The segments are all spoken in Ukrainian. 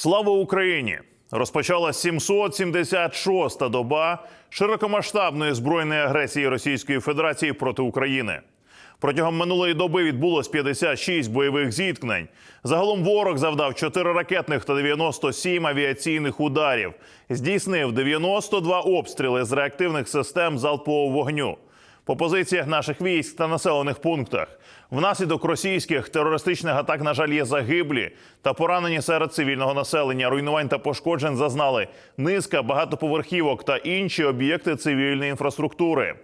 Слава Україні! Розпочала 776-та доба широкомасштабної збройної агресії Російської Федерації проти України. Протягом минулої доби відбулось 56 бойових зіткнень. Загалом ворог завдав 4 ракетних та 97 авіаційних ударів. Здійснив 92 обстріли з реактивних систем залпового вогню по позиціях наших військ та населених пунктах. Внаслідок російських терористичних атак, на жаль, є загиблі та поранені серед цивільного населення. Руйнувань та пошкоджень зазнали низка багатоповерхівок та інші об'єкти цивільної інфраструктури.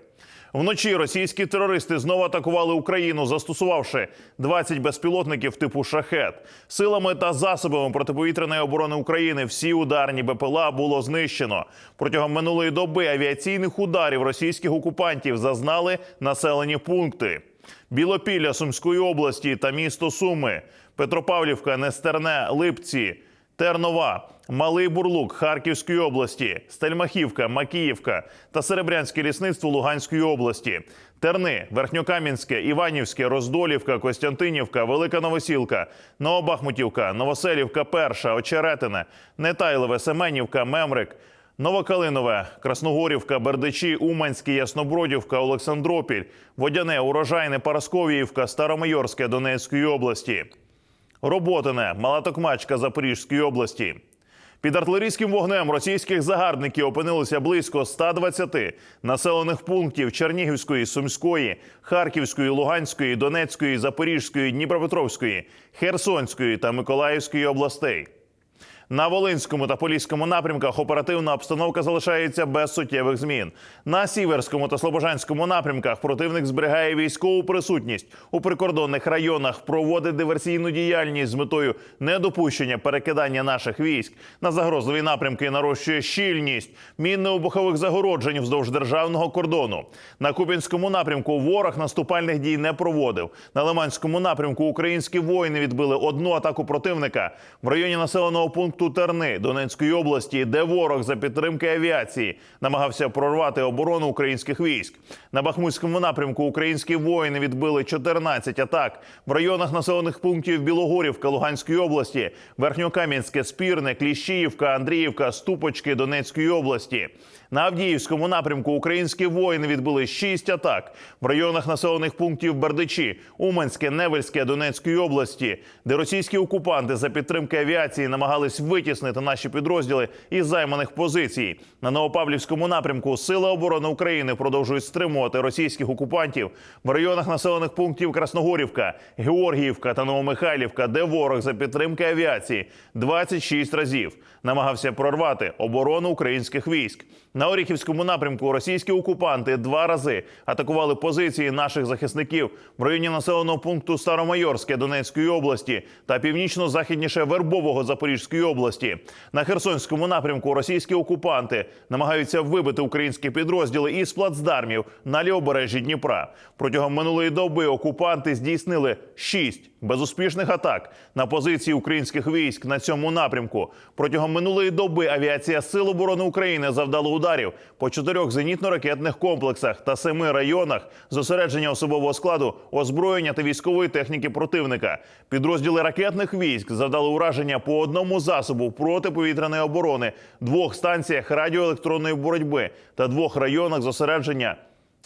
Вночі російські терористи знову атакували Україну, застосувавши 20 безпілотників типу шахет. Силами та засобами протиповітряної оборони України всі ударні БПЛА було знищено. Протягом минулої доби авіаційних ударів російських окупантів зазнали населені пункти: Білопілля Сумської області та місто Суми, Петропавлівка, Нестерне, Липці. Тернова, Малий Бурлук Харківської області, Стельмахівка, Макіївка та Серебрянське лісництво Луганської області, Терни, Верхньокам'янське, Іванівське, Роздолівка, Костянтинівка, Велика Новосілка, Новобахмутівка, Новоселівка, Перша, Очеретине, Нетайлове, Семенівка, Мемрик. Новокалинове, Красногорівка, Бердичі, Уманське, Яснобродівка, Олександропіль, Водяне, Урожайне, Парасковіївка, Старомайорське Донецької області. Роботине, Малатокмачка Запорізької області. Під артилерійським вогнем російських загарбників опинилося близько 120 населених пунктів Чернігівської, Сумської, Харківської, Луганської, Донецької, Запорізької, Дніпропетровської, Херсонської та Миколаївської областей. На Волинському та Поліському напрямках оперативна обстановка залишається без суттєвих змін. На Сіверському та Слобожанському напрямках противник зберігає військову присутність у прикордонних районах, проводить диверсійну діяльність з метою недопущення перекидання наших військ на загрозливі напрямки. Нарощує щільність мінно-обухових загороджень вздовж державного кордону. На Купінському напрямку ворог наступальних дій не проводив. На Лиманському напрямку українські воїни відбили одну атаку противника в районі населеного пункту Терни Донецької області, де ворог за підтримки авіації намагався прорвати оборону українських військ. На Бахмутському напрямку українські воїни відбили 14 атак в районах населених пунктів Білогорівка Луганської області, Верхньокам'янське, Спірне, Кліщіївка, Андріївка, Ступочки Донецької області. На Авдіївському напрямку українські воїни відбили 6 атак в районах населених пунктів Бердичі, Уманське, Невельське Донецької області, де російські окупанти за підтримки авіації намагались витіснити наші підрозділи із займаних позицій. На Новопавлівському напрямку Сили оборони України продовжують стримувати російських окупантів в районах населених пунктів Красногорівка, Георгіївка та Новомихайлівка, де ворог за підтримки авіації 26 разів намагався прорвати оборону українських військ. На Оріхівському напрямку російські окупанти два рази атакували позиції наших захисників в районі населеного пункту Старомайорське Донецької області та північно-західніше Вербового Запорізької області. На Херсонському напрямку російські окупанти намагаються вибити українські підрозділи із плацдармів на лівобережжі Дніпра. Протягом минулої доби окупанти здійснили шість безуспішних атак на позиції українських військ на цьому напрямку. Протягом минулої доби авіація Сил оборони України завдала ударів по чотирьох зенітно-ракетних комплексах та семи районах зосередження особового складу, озброєння та військової техніки противника. Підрозділи ракетних військ завдали ураження по одному засобу протиповітряної оборони, двох станціях радіоелектронної боротьби та двох районах зосередження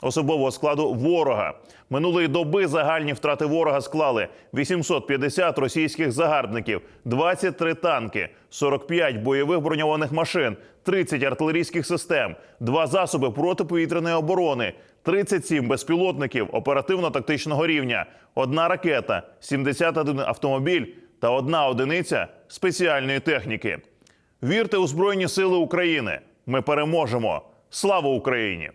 особового складу ворога. Минулої доби загальні втрати ворога склали 850 російських загарбників, 23 танки, 45 бойових броньованих машин, 30 артилерійських систем, 2 засоби протиповітряної оборони, 37 безпілотників оперативно-тактичного рівня, одна ракета, 71 автомобіль та одна одиниця спеціальної техніки. Вірте у Збройні Сили України. Ми переможемо. Слава Україні!